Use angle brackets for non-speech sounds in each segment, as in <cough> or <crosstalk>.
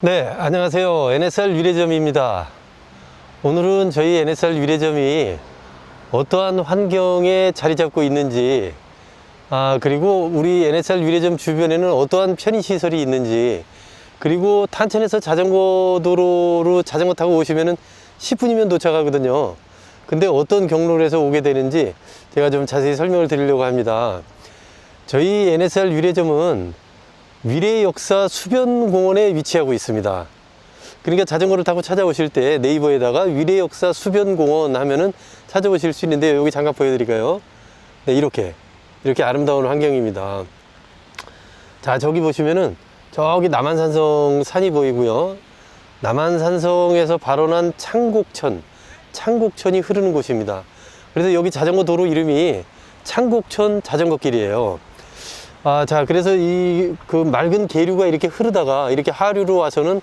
네, 안녕하세요. NSR 유래점입니다. 오늘은 저희 NSR 유래점이 어떠한 환경에 자리 잡고 있는지, 아, 그리고 우리 NSR 유래점 주변에는 어떠한 편의시설이 있는지, 그리고 탄천에서 자전거 도로로 자전거 타고 오시면은 10분이면 도착하거든요. 근데 어떤 경로로 해서 오게 되는지 제가 좀 자세히 설명을 드리려고 합니다. 저희 NSR 유래점은 미래 역사 수변공원에 위치하고 있습니다. 그러니까 자전거를 타고 찾아오실 때 네이버에다가 미래 역사 수변공원 하면은 찾아오실 수 있는데 여기 잠깐 보여드릴까요? 네, 이렇게 이렇게 아름다운 환경입니다. 자, 저기 보시면은 저기 남한산성 산이 보이고요. 남한산성에서 발원한 창곡천, 창곡천이 흐르는 곳입니다. 그래서 여기 자전거 도로 이름이 창곡천 자전거길이에요. 아, 자, 그래서 이 그 맑은 계류가 이렇게 흐르다가 이렇게 하류로 와서는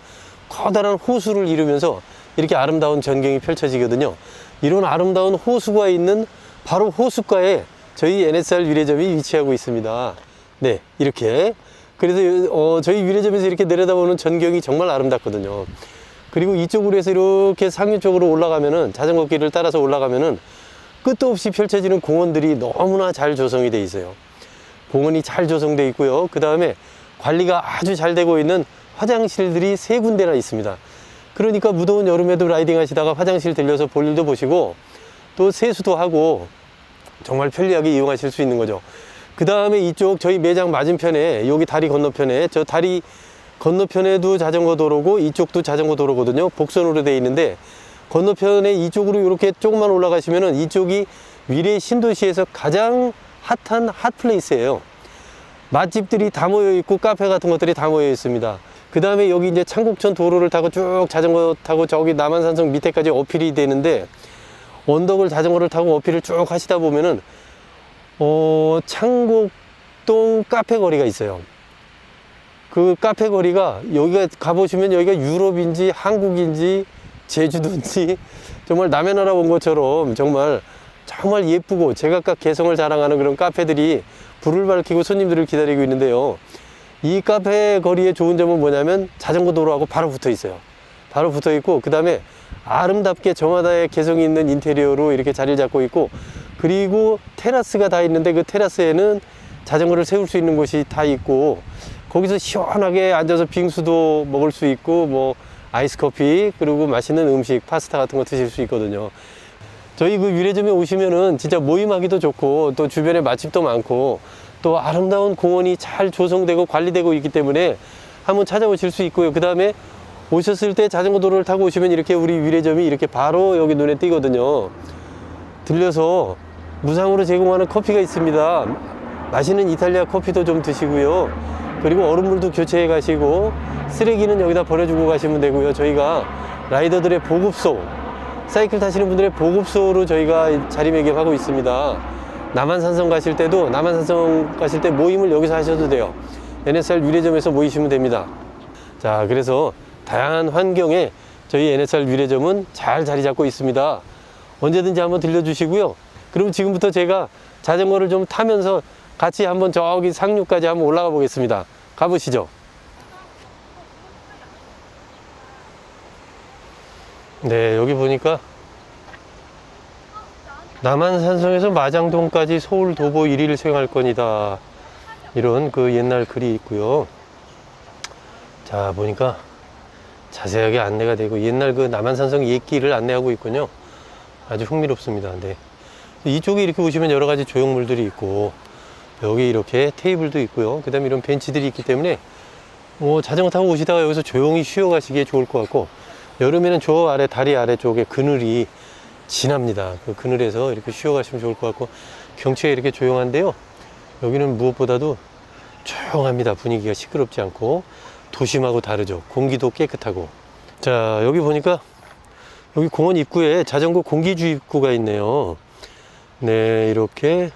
커다란 호수를 이루면서 이렇게 아름다운 전경이 펼쳐지거든요. 이런 아름다운 호수가 있는 바로 호수가에 저희 NSR 유래점이 위치하고 있습니다. 네, 이렇게. 그래서 어, 저희 유래점에서 이렇게 내려다보는 전경이 정말 아름답거든요. 그리고 이쪽으로 해서 이렇게 상류 쪽으로 올라가면은 자전거 길을 따라서 올라가면은 끝도 없이 펼쳐지는 공원들이 너무나 잘 조성이 돼 있어요. 공원이 잘 조성돼 있고요. 그 다음에 관리가 아주 잘 되고 있는 화장실들이 세 군데나 있습니다. 그러니까 무더운 여름에도 라이딩 하시다가 화장실 들려서 볼일도 보시고 또 세수도 하고 정말 편리하게 이용하실 수 있는 거죠. 그 다음에 이쪽 저희 매장 맞은편에 여기 다리 건너편에 저 다리 건너편에도 자전거 도로고 이쪽도 자전거 도로거든요. 복선으로 되어 있는데 건너편에 이쪽으로 이렇게 조금만 올라가시면은 이쪽이 위례 신도시에서 가장 핫한 핫플레이스예요. 맛집들이 다 모여 있고 카페 같은 것들이 다 모여 있습니다. 그 다음에 여기 이제 창곡천 도로를 타고 쭉 자전거 타고 저기 남한산성 밑에까지 어필이 되는데 언덕을 자전거를 타고 어필을 쭉 하시다 보면은 어, 창곡동 카페 거리가 있어요. 그 카페 거리가 여기가 가보시면 여기가 유럽인지 한국인지 제주도인지 정말 남의 나라 온 것처럼 정말 정말 예쁘고 제각각 개성을 자랑하는 그런 카페들이 불을 밝히고 손님들을 기다리고 있는데요. 이 카페 거리의 좋은 점은 뭐냐면 자전거 도로하고 바로 붙어 있어요. 바로 붙어 있고 그 다음에 아름답게 저마다의 개성이 있는 인테리어로 이렇게 자리를 잡고 있고 그리고 테라스가 다 있는데 그 테라스에는 자전거를 세울 수 있는 곳이 다 있고 거기서 시원하게 앉아서 빙수도 먹을 수 있고 뭐 아이스 커피 그리고 맛있는 음식 파스타 같은 거 드실 수 있거든요. 저희 그 유래점에 오시면은 진짜 모임하기도 좋고 또 주변에 맛집도 많고 또 아름다운 공원이 잘 조성되고 관리되고 있기 때문에 한번 찾아오실 수 있고요. 그 다음에 오셨을 때 자전거 도로를 타고 오시면 이렇게 우리 유래점이 이렇게 바로 여기 눈에 띄거든요. 들려서 무상으로 제공하는 커피가 있습니다. 맛있는 이탈리아 커피도 좀 드시고요. 그리고 얼음물도 교체해 가시고 쓰레기는 여기다 버려주고 가시면 되고요. 저희가 라이더들의 보급소, 사이클 타시는 분들의 보급소로 저희가 자리매김하고 있습니다. 남한산성 가실 때도 남한산성 가실 때 모임을 여기서 하셔도 돼요. NSR 유래점에서 모이시면 됩니다. 자, 그래서 다양한 환경에 저희 NSR 유래점은 잘 자리 잡고 있습니다. 언제든지 한번 들려주시고요. 그럼 지금부터 제가 자전거를 좀 타면서 같이 한번 저기 상류까지 한번 올라가 보겠습니다. 가보시죠. 네, 여기 보니까 남한산성에서 마장동까지 서울 도보 1일 생활권이다. 이런 그 옛날 글이 있고요. 자, 보니까 자세하게 안내가 되고 옛날 그 남한산성 옛길을 안내하고 있군요. 아주 흥미롭습니다. 네. 이쪽에 이렇게 보시면 여러 가지 조형물들이 있고 여기 이렇게 테이블도 있고요. 그 다음에 이런 벤치들이 있기 때문에 뭐 자전거 타고 오시다가 여기서 조용히 쉬어 가시기에 좋을 것 같고 여름에는 저 아래 다리 아래쪽에 그늘이 진합니다. 그 그늘에서 이렇게 쉬어 가시면 좋을 것 같고 경치가 이렇게 조용한데요. 여기는 무엇보다도 조용합니다. 분위기가 시끄럽지 않고 도심하고 다르죠. 공기도 깨끗하고. 자, 여기 보니까 여기 공원 입구에 자전거 공기주 입구가 있네요. 네, 이렇게.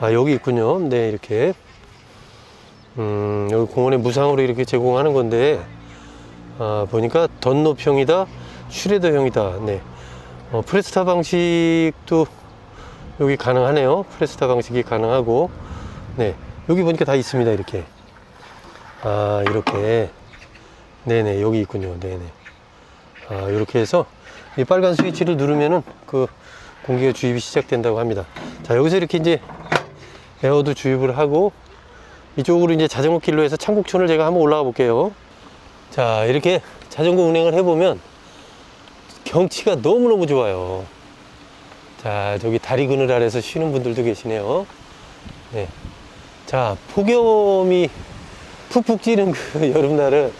아, 여기 있군요. 네, 이렇게. 음, 여기 공원에 무상으로 이렇게 제공하는 건데, 아, 보니까 던노평이다, 슈레더형이다. 네. 어, 프레스타 방식도 여기 가능하네요. 프레스타 방식이 가능하고, 네. 여기 보니까 다 있습니다. 이렇게. 아, 이렇게. 네네, 여기 있군요. 네네. 아, 이렇게 해서 이 빨간 스위치를 누르면은 그 공기가 주입이 시작된다고 합니다. 자, 여기서 이렇게 이제 에어도 주입을 하고 이쪽으로 이제 자전거 길로 해서 창곡촌을 제가 한번 올라가 볼게요. 자, 이렇게 자전거 운행을 해보면 경치가 너무너무 좋아요. 자, 저기 다리 그늘 아래서 쉬는 분들도 계시네요. 네. 자, 폭염이 푹푹 찌는 그 <laughs> 여름날은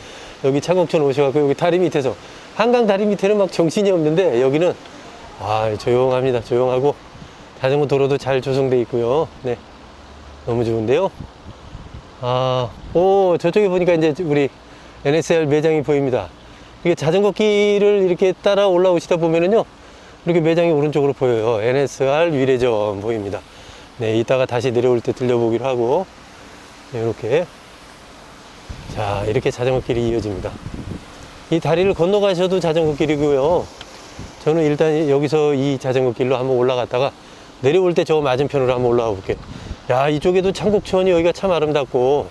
여기 창곡촌 오셔갖고 여기 다리 밑에서 한강 다리 밑에는 막 정신이 없는데 여기는 아 조용합니다. 조용하고 자전거 도로도 잘 조성돼 있고요. 네, 너무 좋은데요. 아, 오 저쪽에 보니까 이제 우리 NSR 매장이 보입니다. 이게 자전거 길을 이렇게 따라 올라오시다 보면은요, 이렇게 매장이 오른쪽으로 보여요. NSR 위례점 보입니다. 네, 이따가 다시 내려올 때 들려보기로 하고 네, 이렇게 자 이렇게 자전거 길이 이어집니다. 이 다리를 건너가셔도 자전거 길이고요. 저는 일단 여기서 이 자전거 길로 한번 올라갔다가 내려올 때 저 맞은편으로 한번 올라가 볼게요. 야 이쪽에도 창곡천이 여기가 참 아름답고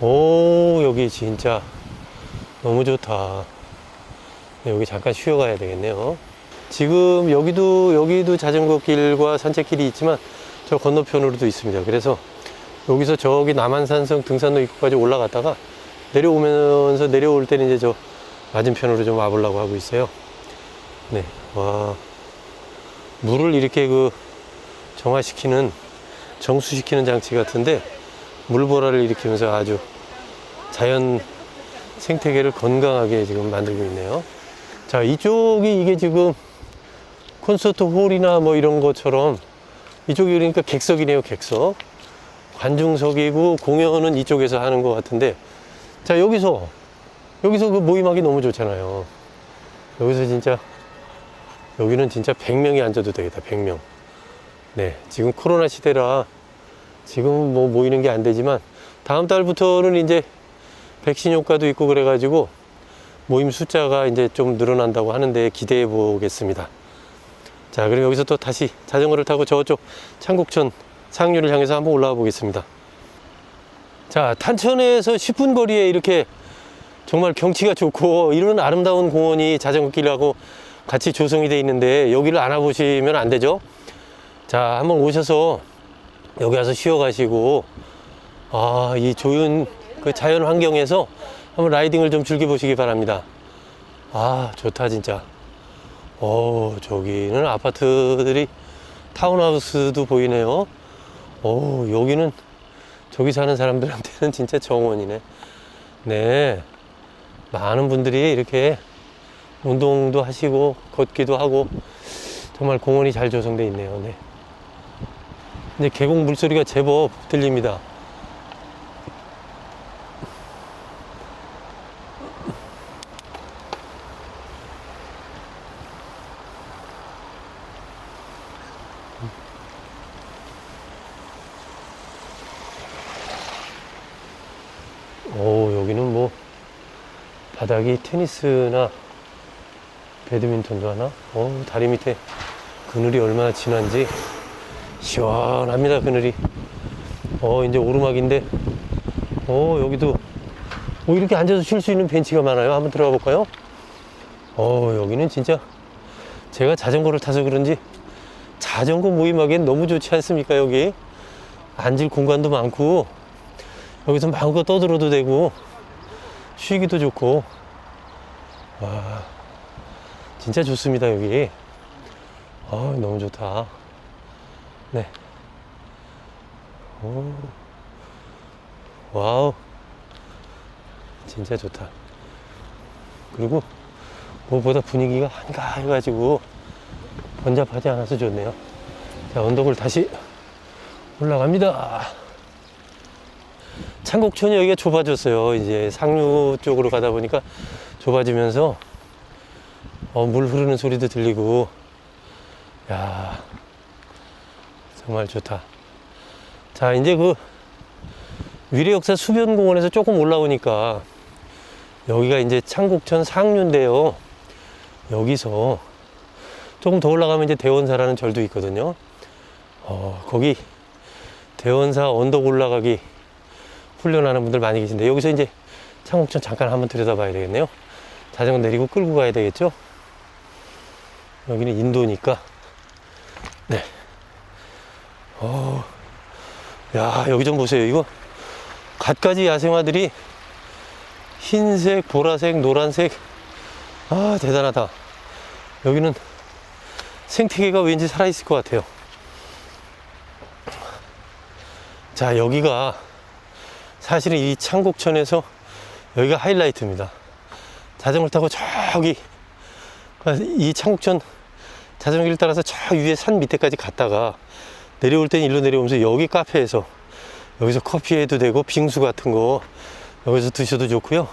오 여기 진짜 너무 좋다. 네, 여기 잠깐 쉬어가야 되겠네요. 지금 여기도 여기도 자전거 길과 산책길이 있지만 저 건너편으로도 있습니다. 그래서 여기서 저기 남한산성 등산로 입구까지 올라갔다가 내려오면서 내려올 때는 이제 저 맞은편으로 좀 와보려고 하고 있어요. 네, 와 물을 이렇게 그 정화시키는 정수시키는 장치 같은데 물보라를 일으키면서 아주 자연 생태계를 건강하게 지금 만들고 있네요. 자, 이쪽이 이게 지금 콘서트 홀이나 뭐 이런 것처럼 이쪽이 그러니까 객석이네요, 객석. 관중석이고 공연은 이쪽에서 하는 것 같은데 자, 여기서 여기서 그 모임하기 너무 좋잖아요. 여기서 진짜 여기는 진짜 100명이 앉아도 되겠다. 100명. 네, 지금 코로나 시대라 지금 뭐 모이는 게 안 되지만 다음 달부터는 이제 백신 효과도 있고 그래가지고 모임 숫자가 이제 좀 늘어난다고 하는데 기대해 보겠습니다. 자, 그럼 여기서 또 다시 자전거를 타고 저쪽 창곡천 상류를 향해서 한번 올라가 보겠습니다. 자, 탄천에서 10분 거리에 이렇게 정말 경치가 좋고 이런 아름다운 공원이 자전거 길하고 같이 조성이 되어 있는데 여기를 알아보시면 안 되죠? 자, 한번 오셔서 여기 와서 쉬어 가시고 아, 이 좋은 그 자연 환경에서 한번 라이딩을 좀 즐겨보시기 바랍니다. 아, 좋다, 진짜. 어, 저기는 아파트들이 타운하우스도 보이네요. 오, 여기는 저기 사는 사람들한테는 진짜 정원이네. 네. 많은 분들이 이렇게 운동도 하시고 걷기도 하고 정말 공원이 잘 조성되어 있네요. 네. 이제 계곡 물소리가 제법 들립니다. 오, 여기는 뭐 바닥이 테니스나 배드민턴도 하나? 어, 다리 밑에 그늘이 얼마나 진한지 시원합니다, 그늘이. 어, 이제 오르막인데, 어, 여기도, 어, 이렇게 앉아서 쉴 수 있는 벤치가 많아요. 한번 들어가 볼까요? 어, 여기는 진짜 제가 자전거를 타서 그런지 자전거 모임하기엔 너무 좋지 않습니까, 여기? 앉을 공간도 많고, 여기서 마음껏 떠들어도 되고, 쉬기도 좋고, 와, 진짜 좋습니다, 여기. 아, 너무 좋다. 네. 오. 와우. 진짜 좋다. 그리고 무엇보다 분위기가 한가해가지고 번잡하지 않아서 좋네요. 자, 언덕을 다시 올라갑니다. 창곡천이 여기가 좁아졌어요. 이제 상류 쪽으로 가다 보니까 좁아지면서 어, 물 흐르는 소리도 들리고 야 정말 좋다. 자, 이제 그 위례역사 수변공원에서 조금 올라오니까 여기가 이제 창곡천 상류인데요. 여기서 조금 더 올라가면 이제 대원사라는 절도 있거든요. 어, 거기 대원사 언덕 올라가기 훈련하는 분들 많이 계신데 여기서 이제 창곡천 잠깐 한번 들여다봐야 되겠네요. 자전거 내리고 끌고 가야 되겠죠? 여기는 인도니까. 네. 어, 야, 여기 좀 보세요. 이거 갖가지 야생화들이 흰색, 보라색, 노란색. 아, 대단하다. 여기는 생태계가 왠지 살아있을 것 같아요. 자, 여기가 사실은 이 창곡천에서 여기가 하이라이트입니다. 자전거를 타고 저기 이 창곡천 자전거를 따라서 저 위에 산 밑에까지 갔다가 내려올 땐 일로 내려오면서 여기 카페에서 여기서 커피 해도 되고 빙수 같은 거 여기서 드셔도 좋고요.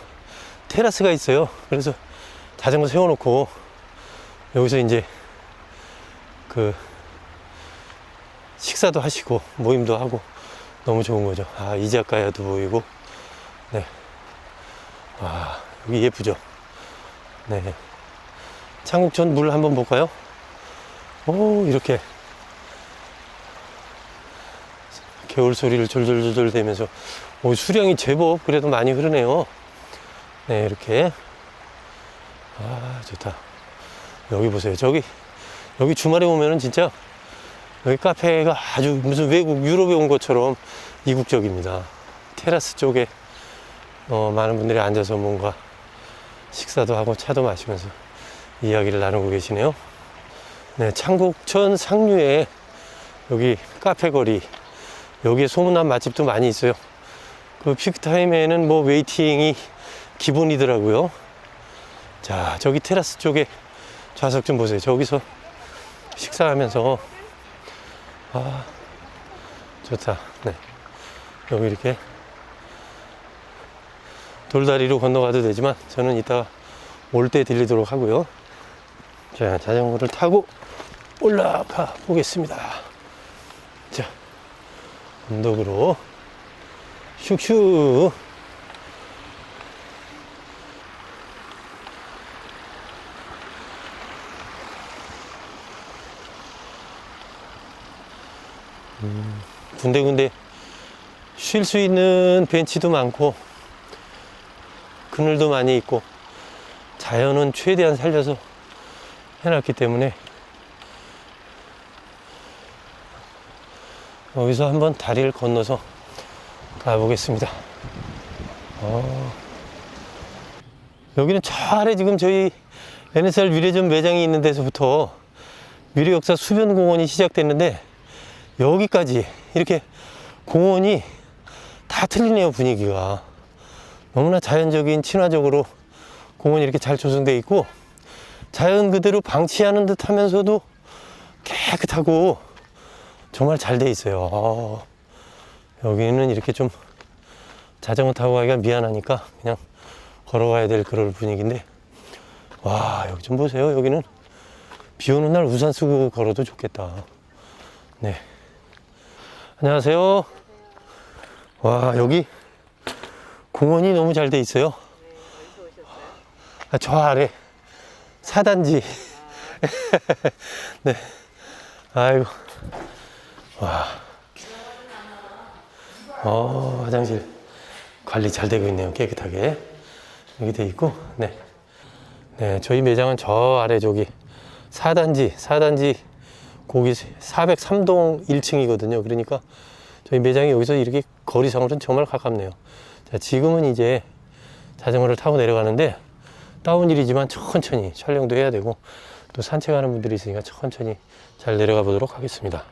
테라스가 있어요. 그래서 자전거 세워놓고 여기서 이제 그 식사도 하시고 모임도 하고 너무 좋은 거죠. 아 이자카야도 보이고 네. 와 여기 예쁘죠. 네. 창국천 물 한번 볼까요? 오 이렇게 겨울 소리를 졸졸졸졸 대면서 오, 수량이 제법 그래도 많이 흐르네요. 네 이렇게 아 좋다. 여기 보세요. 저기 여기 주말에 오면은 진짜 여기 카페가 아주 무슨 외국 유럽에 온 것처럼 이국적입니다. 테라스 쪽에 어, 많은 분들이 앉아서 뭔가 식사도 하고 차도 마시면서 이야기를 나누고 계시네요. 네, 창곡천 상류에 여기 카페 거리 여기에 소문난 맛집도 많이 있어요. 그 피크 타임에는 뭐 웨이팅이 기본이더라고요. 자, 저기 테라스 쪽에 좌석 좀 보세요. 저기서 식사하면서 아 좋다. 네. 여기 이렇게 돌다리로 건너가도 되지만 저는 이따 올 때 들리도록 하고요. 자, 자전거를 타고 올라가 보겠습니다. 자, 언덕으로 슉슉. 음, 군데군데 쉴 수 있는 벤치도 많고 그늘도 많이 있고 자연은 최대한 살려서 해놨기 때문에 여기서 한번 다리를 건너서 가보겠습니다. 어. 여기는 저 아래 지금 저희 NSR 위례전 매장이 있는 데서부터 위례역사 수변공원이 시작됐는데 여기까지 이렇게 공원이 다 틀리네요 분위기가 너무나 자연적인 친화적으로 공원이 이렇게 잘 조성되어 있고 자연 그대로 방치하는 듯 하면서도 깨끗하고 정말 잘 돼 있어요. 어, 여기는 이렇게 좀 자전거 타고 가기가 미안하니까 그냥 걸어가야 될 그런 분위기인데 와 여기 좀 보세요. 여기는 비 오는 날 우산 쓰고 걸어도 좋겠다. 네. 안녕하세요. 와 여기 공원이 너무 잘 돼 있어요. 아, 저 아래 사단지. <laughs> 네. 아이고 와. 어, 화장실 관리 잘 되고 있네요. 깨끗하게. 여기 돼 있고 네. 네 저희 매장은 저 아래 저기 4단지 4단지 거기 403동 1층이거든요. 그러니까 저희 매장이 여기서 이렇게 거리상으로는 정말 가깝네요. 자, 지금은 이제 자전거를 타고 내려가는데 다운힐이지만 천천히 촬영도 해야 되고 또 산책하는 분들이 있으니까 천천히 잘 내려가 보도록 하겠습니다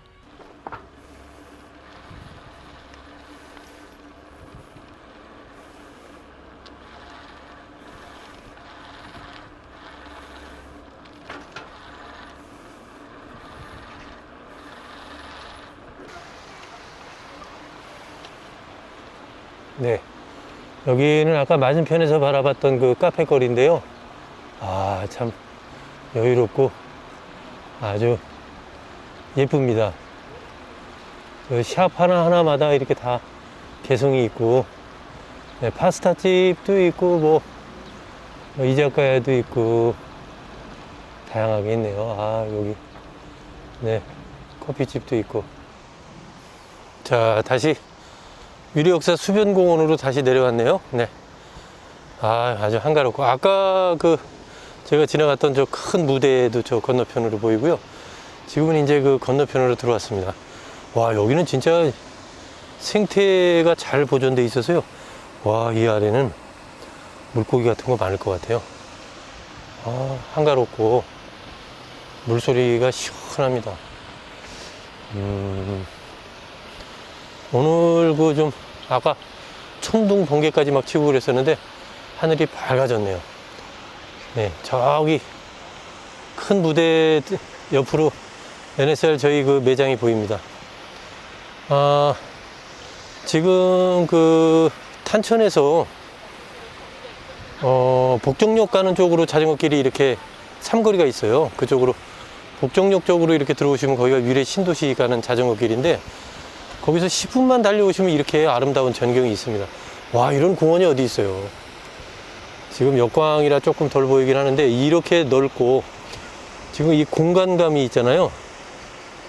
네. 여기는 아까 맞은편에서 바라봤던 그 카페 거리인데요. 아, 참 여유롭고 아주 예쁩니다. 그샵 하나하나마다 이렇게 다 개성이 있고, 네, 파스타 집도 있고, 뭐, 뭐 이자카야도 있고, 다양하게 있네요. 아, 여기. 네. 커피집도 있고. 자, 다시 유리역사 수변공원으로 다시 내려왔네요. 네. 아, 아주 한가롭고. 아까 그 제가 지나갔던 저 큰 무대도 저 건너편으로 보이고요. 지금은 이제 그 건너편으로 들어왔습니다. 와, 여기는 진짜 생태가 잘 보존돼 있어서요. 와, 이 아래는 물고기 같은 거 많을 것 같아요. 아, 한가롭고 물소리가 시원합니다. 음, 오늘 그 좀 아까 천둥 번개까지 막 치고 그랬었는데 하늘이 밝아졌네요. 네, 저기 큰 무대 옆으로 NSR 저희 그 매장이 보입니다. 아, 지금 그 탄천에서 어, 복정역 가는 쪽으로 자전거 길이 이렇게 삼거리가 있어요. 그쪽으로 복정역 쪽으로 이렇게 들어오시면 거기가 위례 신도시 가는 자전거 길인데 거기서 10분만 달려오시면 이렇게 아름다운 전경이 있습니다. 와, 이런 공원이 어디 있어요. 지금 역광이라 조금 덜 보이긴 하는데 이렇게 넓고 지금 이 공간감이 있잖아요.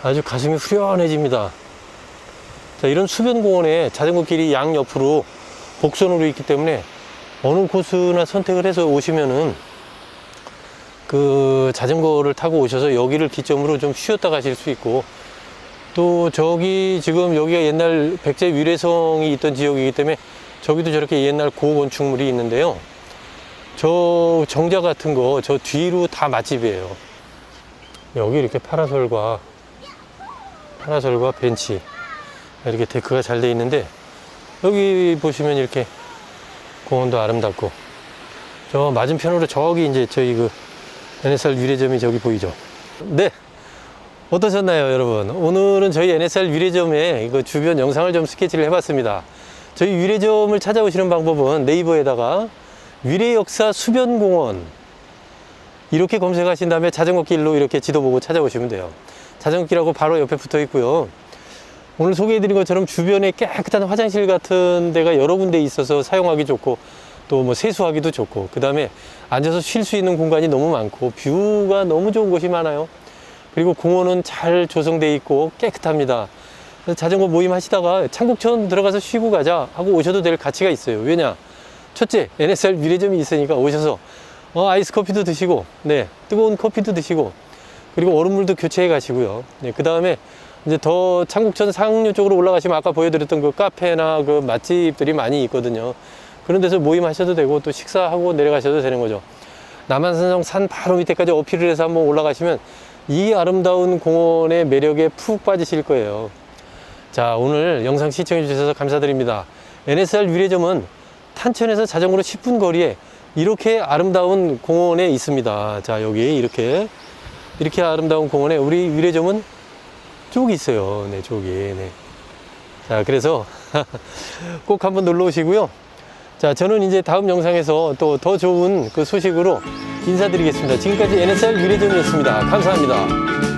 아주 가슴이 후련해집니다. 자, 이런 수변 공원에 자전거 길이 양 옆으로 복선으로 있기 때문에 어느 코스나 선택을 해서 오시면은 그 자전거를 타고 오셔서 여기를 기점으로 좀 쉬었다 가실 수 있고 또 저기 지금 여기가 옛날 백제 위례성이 있던 지역이기 때문에 저기도 저렇게 옛날 고건축물이 있는데요. 저 정자 같은 거 저 뒤로 다 맛집이에요. 여기 이렇게 파라솔과 파라솔과 벤치 이렇게 데크가 잘 돼 있는데 여기 보시면 이렇게 공원도 아름답고 저 맞은편으로 저기 이제 저희 그 NSR 유래점이 저기 보이죠. 네. 어떠셨나요, 여러분? 오늘은 저희 NSR 유래점의 그 주변 영상을 좀 스케치를 해봤습니다. 저희 유래점을 찾아오시는 방법은 네이버에다가 위례역사 수변공원 이렇게 검색하신 다음에 자전거 길로 이렇게 지도 보고 찾아오시면 돼요. 자전거 길하고 바로 옆에 붙어 있고요. 오늘 소개해드린 것처럼 주변에 깨끗한 화장실 같은 데가 여러 군데 있어서 사용하기 좋고 또 뭐 세수하기도 좋고 그 다음에 앉아서 쉴 수 있는 공간이 너무 많고 뷰가 너무 좋은 곳이 많아요. 그리고 공원은 잘 조성돼 있고 깨끗합니다. 자전거 모임 하시다가 창국천 들어가서 쉬고 가자 하고 오셔도 될 가치가 있어요. 왜냐? 첫째, NSR 미래점이 있으니까 오셔서 어, 아이스 커피도 드시고, 네, 뜨거운 커피도 드시고, 그리고 얼음물도 교체해 가시고요. 네, 그 다음에 이제 더 창국천 상류 쪽으로 올라가시면 아까 보여드렸던 그 카페나 그 맛집들이 많이 있거든요. 그런 데서 모임하셔도 되고 또 식사하고 내려가셔도 되는 거죠. 남한산성 산 바로 밑에까지 어필을 해서 한번 올라가시면 이 아름다운 공원의 매력에 푹 빠지실 거예요. 자, 오늘 영상 시청해 주셔서 감사드립니다. NSR 유래점은 탄천에서 자전거로 10분 거리에 이렇게 아름다운 공원에 있습니다. 자, 여기 이렇게 이렇게 아름다운 공원에 우리 유래점은 쪽이 있어요. 네, 쪽이. 네. 자, 그래서 <laughs> 꼭 한번 놀러 오시고요. 자, 저는 이제 다음 영상에서 또 더 좋은 그 소식으로 인사드리겠습니다. 지금까지 NSR 유래점이었습니다. 감사합니다.